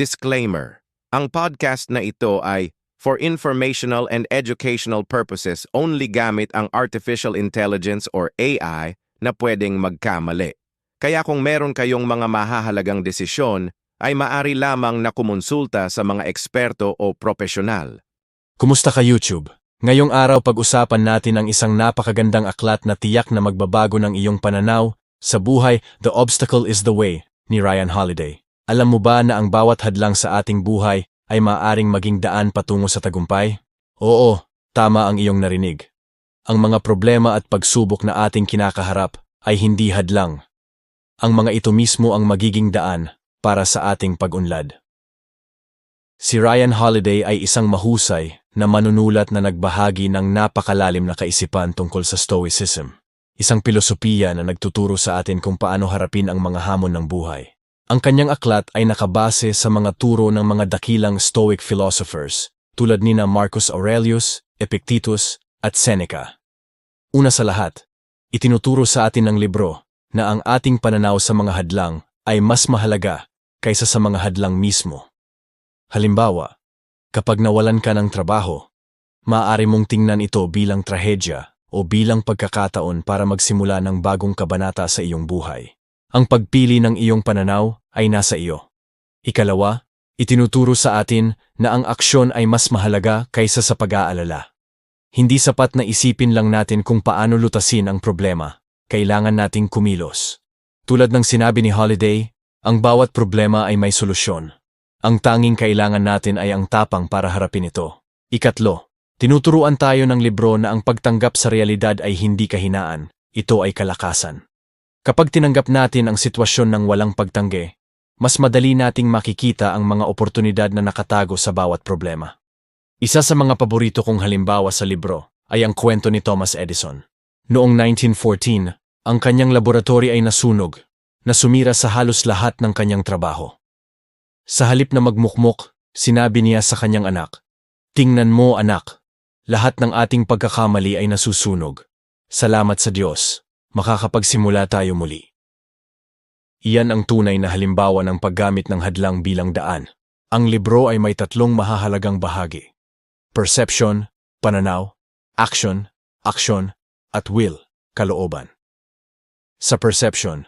Disclaimer. Ang podcast na ito ay for informational and educational purposes only gamit ang artificial intelligence or AI na pwedeng magkamali. Kaya kung meron kayong mga mahahalagang desisyon, ay maari lamang na kumonsulta sa mga eksperto o profesional. Kumusta ka YouTube? Ngayong araw pag-usapan natin ang isang napakagandang aklat na tiyak na magbabago ng iyong pananaw sa buhay, The Obstacle is the Way ni Ryan Holiday. Alam mo ba na ang bawat hadlang sa ating buhay ay maaaring maging daan patungo sa tagumpay? Oo, tama ang iyong narinig. Ang mga problema at pagsubok na ating kinakaharap ay hindi hadlang. Ang mga ito mismo ang magiging daan para sa ating pag-unlad. Si Ryan Holiday ay isang mahusay na manunulat na nagbahagi ng napakalalim na kaisipan tungkol sa Stoicism, isang pilosopiya na nagtuturo sa atin kung paano harapin ang mga hamon ng buhay. Ang kanyang aklat ay nakabase sa mga turo ng mga dakilang Stoic philosophers tulad ni na Marcus Aurelius, Epictetus, at Seneca. Una sa lahat, itinuturo sa atin ng libro na ang ating pananaw sa mga hadlang ay mas mahalaga kaysa sa mga hadlang mismo. Halimbawa, kapag nawalan ka ng trabaho, maaari mong tingnan ito bilang trahedya o bilang pagkakataon para magsimula ng bagong kabanata sa iyong buhay. Ang pagpili ng iyong pananaw ay nasa iyo. Ikalawa, itinuturo sa atin na ang aksyon ay mas mahalaga kaysa sa pag-aalala. Hindi sapat na isipin lang natin kung paano lutasin ang problema, kailangan nating kumilos. Tulad ng sinabi ni Holiday, ang bawat problema ay may solusyon. Ang tanging kailangan natin ay ang tapang para harapin ito. Ikatlo, tinuturuan tayo ng libro na ang pagtanggap sa realidad ay hindi kahinaan, ito ay kalakasan. Kapag tinanggap natin ang sitwasyon ng walang pagtanggi, mas madali nating makikita ang mga oportunidad na nakatago sa bawat problema. Isa sa mga paborito kong halimbawa sa libro ay ang kwento ni Thomas Edison. Noong 1914, ang kanyang laboratory ay nasunog, na sumira sa halos lahat ng kanyang trabaho. Sa halip na magmukmok, sinabi niya sa kanyang anak, Tingnan mo anak, lahat ng ating pagkakamali ay nasusunog. Salamat sa Diyos, makakapagsimula tayo muli. Iyan ang tunay na halimbawa ng paggamit ng hadlang bilang daan. Ang libro ay may tatlong mahahalagang bahagi. Perception, pananaw, action, action, at will, kalooban. Sa perception,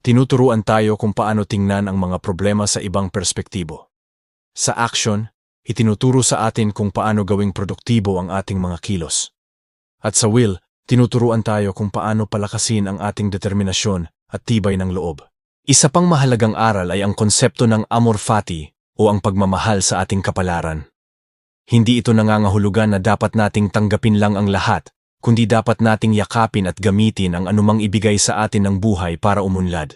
tinuturuan tayo kung paano tingnan ang mga problema sa ibang perspektibo. Sa action, itinuturo sa atin kung paano gawing produktibo ang ating mga kilos. At sa will, tinuturuan tayo kung paano palakasin ang ating determinasyon at tibay ng loob. Isa pang mahalagang aral ay ang konsepto ng amor fati o ang pagmamahal sa ating kapalaran. Hindi ito nangangahulugan na dapat nating tanggapin lang ang lahat, kundi dapat nating yakapin at gamitin ang anumang ibigay sa atin ng buhay para umunlad.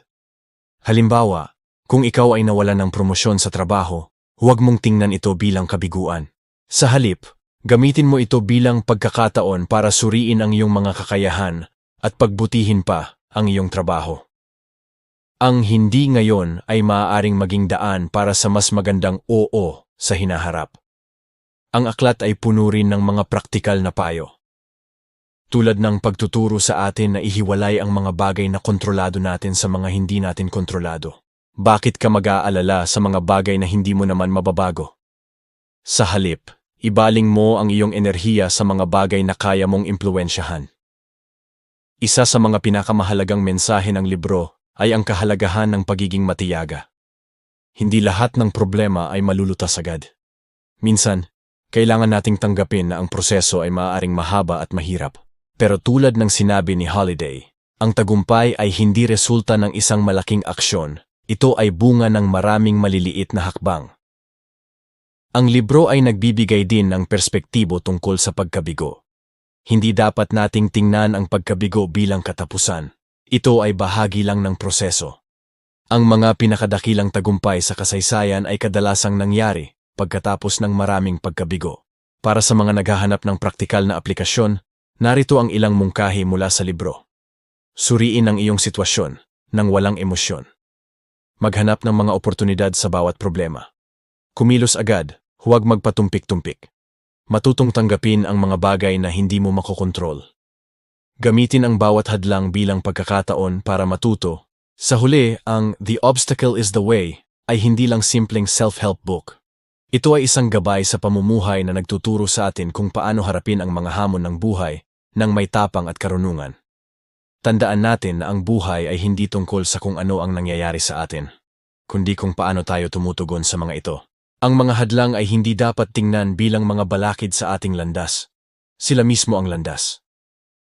Halimbawa, kung ikaw ay nawalan ng promosyon sa trabaho, huwag mong tingnan ito bilang kabiguan. Sa halip, gamitin mo ito bilang pagkakataon para suriin ang iyong mga kakayahan at pagbutihin pa ang iyong trabaho. Ang hindi ngayon ay maaaring maging daan para sa mas magandang oo sa hinaharap. Ang aklat ay puno rin ng mga praktikal na payo. Tulad ng pagtuturo sa atin na ihiwalay ang mga bagay na kontrolado natin sa mga hindi natin kontrolado. Bakit ka mag-aalala sa mga bagay na hindi mo naman mababago? Sa halip, ibaling mo ang iyong enerhiya sa mga bagay na kaya mong impluensyahan. Isa sa mga pinakamahalagang mensahe ng libro ay ang kahalagahan ng pagiging matiyaga. Hindi lahat ng problema ay malulutas agad. Minsan, kailangan nating tanggapin na ang proseso ay maaaring mahaba at mahirap. Pero tulad ng sinabi ni Holiday, ang tagumpay ay hindi resulta ng isang malaking aksyon, ito ay bunga ng maraming maliliit na hakbang. Ang libro ay nagbibigay din ng perspektibo tungkol sa pagkabigo. Hindi dapat nating tingnan ang pagkabigo bilang katapusan. Ito ay bahagi lang ng proseso. Ang mga pinakadakilang tagumpay sa kasaysayan ay kadalasang nangyari pagkatapos ng maraming pagkabigo. Para sa mga naghahanap ng praktikal na aplikasyon, narito ang ilang mungkahi mula sa libro. Suriin ang iyong sitwasyon nang walang emosyon. Maghanap ng mga oportunidad sa bawat problema. Kumilos agad, huwag magpatumpik-tumpik. Matutong tanggapin ang mga bagay na hindi mo makokontrol. Gamitin ang bawat hadlang bilang pagkakataon para matuto. Sa huli, ang The Obstacle is the Way ay hindi lang simpleng self-help book. Ito ay isang gabay sa pamumuhay na nagtuturo sa atin kung paano harapin ang mga hamon ng buhay ng may tapang at karunungan. Tandaan natin na ang buhay ay hindi tungkol sa kung ano ang nangyayari sa atin, kundi kung paano tayo tumutugon sa mga ito. Ang mga hadlang ay hindi dapat tingnan bilang mga balakid sa ating landas. Sila mismo ang landas.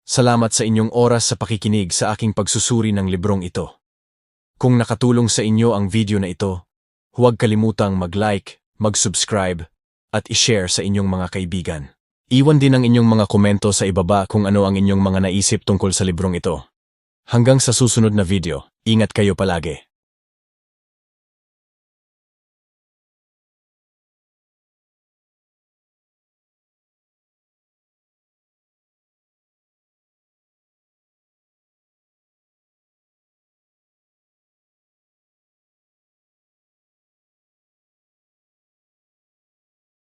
Salamat sa inyong oras sa pakikinig sa aking pagsusuri ng librong ito. Kung nakatulong sa inyo ang video na ito, huwag kalimutang mag-like, mag-subscribe, at i-share sa inyong mga kaibigan. Iwan din ang inyong mga komento sa ibaba kung ano ang inyong mga naisip tungkol sa librong ito. Hanggang sa susunod na video, ingat kayo palagi.